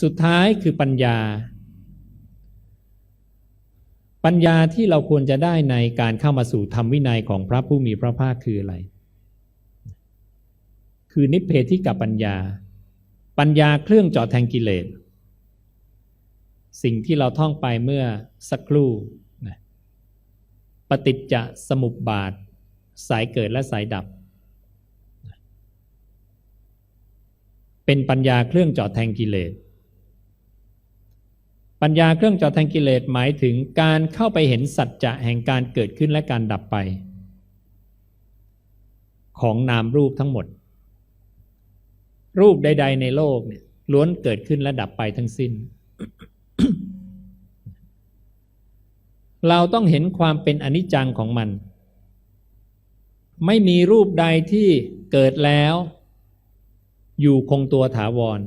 สุดท้ายคือปัญญา ปัญญาที่เราควรจะได้ในการเข้ามาสู่ธรรมวินัยของพระผู้มีพระภาคคืออะไร คือนิพเพธิกับปัญญา ปัญญาเครื่องเจาะแทงกิเลส สิ่งที่เราท่องไปเมื่อสักครู่นะปฏิจจสมุปบาท สายเกิดและสายดับเป็นปัญญาเครื่องเจาะแทงกิเลส ปัญญาเครื่องจาะแทงกิเลสหมายถึงการเข้าไปเห็นสัจจะแห่งการเกิดขึ้นและการดับไป ของนามรูปทั้งหมด รูปใด ๆ ในโลกเนี่ยล้วนเกิดขึ้นและดับไปทั้งสิ้น เราต้องเห็นความเป็นอนิจจังของมัน ไม่มีรูปใดที่เกิดแล้ว อยู่คงตัวถาวร